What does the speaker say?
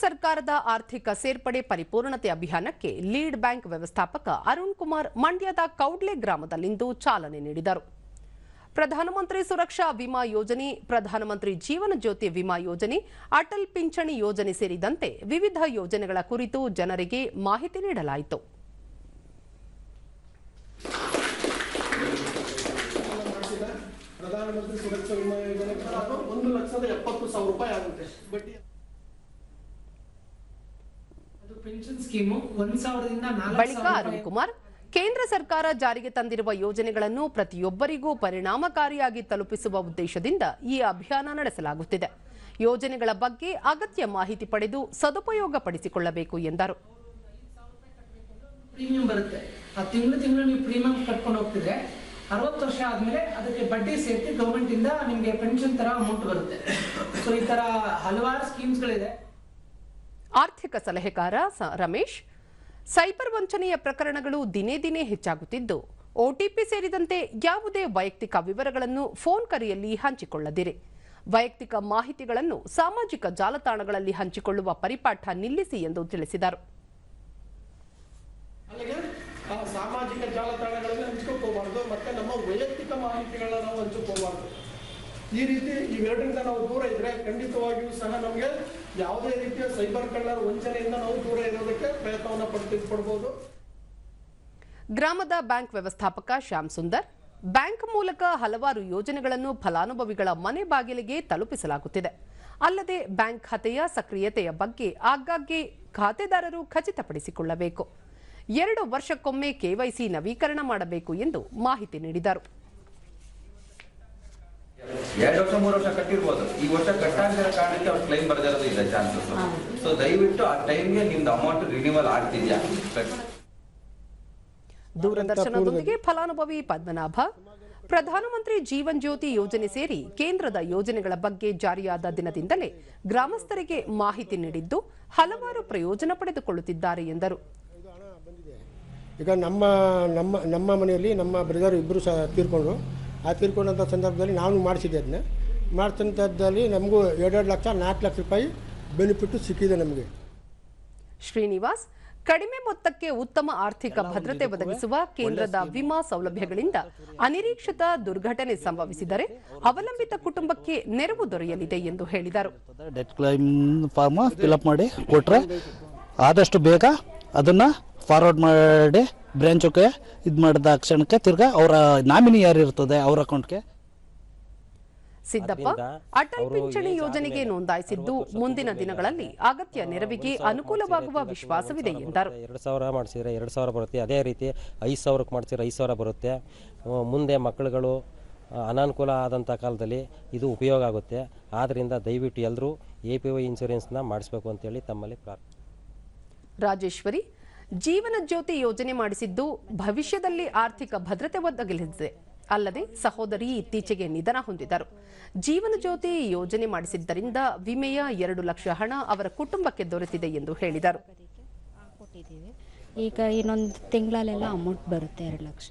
ಸರ್ಕಾರದ ಆರ್ಥಿಕ ಸೇರ್ಪಡೆ ಪರಿಪೂರ್ಣತೆ ಅಭಿಯಾನಕ್ಕೆ ಲೀಡ್ ಬ್ಯಾಂಕ್ ವ್ಯವಸ್ಥಾಪಕ ಅರುಣ್ ಕುಮಾರ್ ಮಂಡ್ಯದ ಕೌಡ್ಲೆ ಗ್ರಾಮದಲ್ಲಿಂದು ಚಾಲನೆ ನೀಡಿದರು. ಪ್ರಧಾನಮಂತ್ರಿ ಸುರಕ್ಷಾ ವಿಮಾ ಯೋಜನೆ, ಪ್ರಧಾನಮಂತ್ರಿ ಜೀವನ ಜ್ಯೋತಿ ವಿಮಾ ಯೋಜನೆ, ಅಟಲ್ ಪಿಂಚಣಿ ಯೋಜನೆ ಸೇರಿದಂತೆ ವಿವಿಧ ಯೋಜನೆಗಳ ಕುರಿತು ಜನರಿಗೆ ಮಾಹಿತಿ ನೀಡಲಾಯಿತು. ಪ್ರಧಾನಮಂತ್ರಿ ಸುರಕ್ಷಾ ವಿಮಾ ಯೋಜನೆ ಒಂದು ಲಕ್ಷದ ರೂಪಾಯಿ ಆಗುತ್ತೆ ಬಡ್ಡಿ ಅದು ಪೆನ್ಷನ್ ಸ್ಕೀಮು ಒಂದ್ ಸಾವಿರದಿಂದ ನಾಲ್ಕು ಬಳಿಕ ಅರುಣ್ ಕುಮಾರ್ ಕೇಂದ್ರ ಸರ್ಕಾರ ಜಾರಿಗೆ ತಂದಿರುವ ಯೋಜನೆಗಳನ್ನು ಪ್ರತಿಯೊಬ್ಬರಿಗೂ ಪರಿಣಾಮಕಾರಿಯಾಗಿ ತಲುಪಿಸುವ ಉದ್ದೇಶದಿಂದ ಈ ಅಭಿಯಾನ ನಡೆಸಲಾಗುತ್ತಿದೆ. ಯೋಜನೆಗಳ ಬಗ್ಗೆ ಅಗತ್ಯ ಮಾಹಿತಿ ಪಡೆದು ಸದುಪಯೋಗ ಪಡಿಸಿಕೊಳ್ಳಬೇಕು ಎಂದರು. ಪ್ರೀಮಿಯಂ ಬರುತ್ತೆ. ಆ ತಿಂಗಳು ತಿಂಗಳು ನೀವು ಪ್ರೀಮಿಯಂ ಕಟ್ಕೊಂಡು ಹೋಗ್ತಿದ್ರೆ ಅರವತ್ತು ವರ್ಷ ಆದ್ಮೇಲೆ ಅದಕ್ಕೆ ಬಡ್ಡಿ ಸೇರ್ತಿ ಗವರ್ಮೆಂಟ್ ಇಂದ ನಿಮ್ಗೆ ಪೆನ್ಷನ್ ತರ ಅಮೌಂಟ್ ಬರುತ್ತೆ. ಸೊ ಈ ತರ ಹಲವಾರು ಸ್ಕೀಮ್ಸ್ಗಳಿದೆ ಆರ್ಥಿಕ ಸಲಹೆಗಾರ ರಮೇಶ್, ಸೈಬರ್ ವಂಚನೆಯ ಪ್ರಕರಣಗಳು ದಿನೇ ದಿನೇ ಹೆಚ್ಚಾಗುತ್ತಿದ್ದು ಒಟಿಪಿ ಸೇರಿದಂತೆ ಯಾವುದೇ ವೈಯಕ್ತಿಕ ವಿವರಗಳನ್ನು ಫೋನ್ ಕರೆಯಲ್ಲಿ ಹಂಚಿಕೊಳ್ಳದಿರಿ. ವೈಯಕ್ತಿಕ ಮಾಹಿತಿಗಳನ್ನು ಸಾಮಾಜಿಕ ಜಾಲತಾಣಗಳಲ್ಲಿ ಹಂಚಿಕೊಳ್ಳುವ ಪರಿಪಾಠ ನಿಲ್ಲಿಸಿ ಎಂದು ತಿಳಿಸಿದರು. ಸಾಮಾಜಿಕ ಜಾಲತಾಣಗಳಲ್ಲಿ ಹಂಚ್ಕೋಕೋಬಾರ್ದು ಮತ್ತೆ ನಮ್ಮ ವೈಯಕ್ತಿಕ ಮಾಹಿತಿಗಳನ್ನ ನಾವು ಹಂಚಿಕೊಳ್ಬಾರ್ದು ಈ ರೀತಿ ಇವೆರಡರಿಂದ ನಾವು ದೂರ ಇದ್ರೆ ಖಂಡಿತವಾಗಿಯೂ ಸಹ ನಮಗೆ ಯಾವುದೇ ರೀತಿಯ ಸೈಬರ್ ಕಳ್ಳರ ವಂಚನೆಯಿಂದ ನಾವು ದೂರ ಇರೋದಕ್ಕೆ ಪ್ರಯತ್ನವನ್ನು ಪಡ್ತಿ ಪಡ್ಬೋದು ಗ್ರಾಮದ ಬ್ಯಾಂಕ್ ವ್ಯವಸ್ಥಾಪಕ ಶ್ಯಾಮ್ ಸುಂದರ್, ಬ್ಯಾಂಕ್ ಮೂಲಕ ಹಲವಾರು ಯೋಜನೆಗಳನ್ನು ಫಲಾನುಭವಿಗಳ ಮನೆ ಬಾಗಿಲಿಗೆ ತಲುಪಿಸಲಾಗುತ್ತಿದೆ. ಅಲ್ಲದೆ ಬ್ಯಾಂಕ್ ಖಾತೆಯ ಸಕ್ರಿಯತೆಯ ಬಗ್ಗೆ ಆಗಾಗ್ಗೆ ಖಾತೆದಾರರು ಖಚಿತಪಡಿಸಿಕೊಳ್ಳಬೇಕು. ಎರಡು ವರ್ಷಕ್ಕೊಮ್ಮೆ ಕೆವೈಸಿ ನವೀಕರಣ ಮಾಡಬೇಕು ಎಂದು ಮಾಹಿತಿ ನೀಡಿದರು. ಎರಡು ವರ್ಷ ಮೂರು ವರ್ಷ ಕಟ್ಟಿರ್ಬೋದು. ಈ ವರ್ಷ ಕಟ್ಟಾಗಿರೋ ಕಾರಣಕ್ಕೆ ಅವ್ರು ಕ್ಲೈಮ್ ಬರೆದಿರೋದು ಇದೆ ಚಾನ್ಸಸ್ ಸೊ ದಯವಿಟ್ಟು ಆ ಟೈಮ್ಗೆ ನಿಮ್ದು ಅಮೌಂಟ್ ರಿನ್ಯೂವಲ್ ಆಗ್ತಿದ್ಯಾ? ದೂರದರ್ಶನದೊಂದಿಗೆ ಫಲಾನುಭವಿ ಪದ್ಮನಾಭ. ಪ್ರಧಾನಮಂತ್ರಿ ಜೀವನ್ ಜ್ಯೋತಿ ಯೋಜನೆ ಸೇರಿ ಕೇಂದ್ರದ ಯೋಜನೆಗಳ ಬಗ್ಗೆ ಜಾರಿಯಾದ ದಿನದಿಂದಲೇ ಗ್ರಾಮಸ್ಥರಿಗೆ ಮಾಹಿತಿ ನೀಡಿದ್ದು ಹಲವಾರು ಪ್ರಯೋಜನ ಪಡೆದುಕೊಳ್ಳುತ್ತಿದ್ದಾರೆ ಎಂದರು. ಈಗ ನಮ್ಮ ನಮ್ಮ ನಮ್ಮ ಮನೆಯಲ್ಲಿ ನಮ್ಮ ಬ್ರದರ್ ಇಬ್ಬರು ಸಹ ತೀರ್ಕೊಂಡ್ರು. ಆ ತೀರ್ಕೊಂಡಂಥ ಸಂದರ್ಭದಲ್ಲಿ ನಾನು ಮಾಡಿಸಿದ್ದೆ ಅದನ್ನ. ಮಾಡ್ತಂಥದ್ದಲ್ಲಿ ನಮಗೂ ಎರಡೆರಡು ಲಕ್ಷ ನಾಲ್ಕು ಲಕ್ಷ ರೂಪಾಯಿ ಬೆನಿಫಿಟ್ ಸಿಕ್ಕಿದೆ ನಮಗೆ. ಶ್ರೀನಿವಾಸ್ ಕಡಿಮೆ ಮೊತ್ತಕ್ಕೆ ಉತ್ತಮ ಆರ್ಥಿಕ ಭದ್ರತೆ ಒದಗಿಸುವ ಕೇಂದ್ರದ ವಿಮಾ ಸೌಲಭ್ಯಗಳಿಂದ ಅನಿರೀಕ್ಷಿತ ದುರ್ಘಟನೆ ಸಂಭವಿಸಿದರೆ ಅವಲಂಬಿತ ಕುಟುಂಬಕ್ಕೆ ನೆರವು ದೊರೆಯಲಿದೆ ಎಂದು ಹೇಳಿದರು. ಡೆತ್ ಕ್ಲೈಮ್ ಫಾರ್ಮ್ ಫಿಲಪ್ ಮಾಡಿ ಕೊಟ್ಟರೆ ಆದಷ್ಟು ಬೇಗ ಅದನ್ನು ಫಾರ್ವರ್ಡ್ ಮಾಡಿ ಬ್ರಾಂಚಕ್ಕೆ ಇದು ಮಾಡಿದ ಕ್ಷಣಕ್ಕೆ ತಿರ್ಗಾ ಅವರ ನಾಮಿನಿ ಯಾರು ಇರ್ತದೆ ಅವ್ರ ಅಕೌಂಟ್ಗೆ ಸಿದ್ದಪ್ಪ ಅಟಲ್ ಪಿಂಚಣಿ ಯೋಜನೆಗೆ ನೋಂದಾಯಿಸಿದ್ದು ಮುಂದಿನ ದಿನಗಳಲ್ಲಿ ಅಗತ್ಯ ನೆರವಿಗೆ ಅನುಕೂಲವಾಗುವ ವಿಶ್ವಾಸವಿದೆ ಎಂದರು. ಎರಡು ಸಾವಿರ ಮಾಡಿಸಿದ್ರೆ ಎರಡು ಸಾವಿರ ಬರುತ್ತೆ. ಅದೇ ರೀತಿ ಐದು ಸಾವಿರಕ್ಕೆ ಮಾಡಿಸಿದ್ರೆ ಐದು ಸಾವಿರ ಬರುತ್ತೆ. ಮುಂದೆ ಮಕ್ಕಳುಗಳು ಅನಾನುಕೂಲ ಆದಂಥ ಕಾಲದಲ್ಲಿ ಇದು ಉಪಯೋಗ ಆಗುತ್ತೆ. ಆದ್ದರಿಂದ ದಯವಿಟ್ಟು ಎಲ್ಲರೂ ಎ ಪಿ ವೈ ಇನ್ಶೂರೆನ್ಸ್ನ ಮಾಡಿಸ್ಬೇಕು ಅಂತೇಳಿ ತಮ್ಮಲ್ಲಿ ಪ್ರಾರ್ಥನೆ ರಾಜೇಶ್ವರಿ ಜೀವನ ಜ್ಯೋತಿ ಯೋಜನೆ ಮಾಡಿಸಿದ್ದು ಭವಿಷ್ಯದಲ್ಲಿ ಆರ್ಥಿಕ ಭದ್ರತೆ ಒದಗಲಿದೆ. ಅಲ್ಲದೆ ಸಹೋದರಿ ಇತ್ತೀಚೆಗೆ ನಿಧನ ಹೊಂದಿದರು. ಜೀವನ ಜ್ಯೋತಿ ಯೋಜನೆ ಮಾಡಿಸಿದ್ದರಿಂದ ವಿಮೆಯ ಎರಡು ಲಕ್ಷ ಹಣ ಅವರ ಕುಟುಂಬಕ್ಕೆ ದೊರೆತಿದೆ ಎಂದು ಹೇಳಿದರು. ಈಗ ಇನ್ನೊಂದು ತಿಂಗಳಲ್ಲೆಲ್ಲ ಅಮೌಂಟ್ ಬರುತ್ತೆ ಎರಡು ಲಕ್ಷ.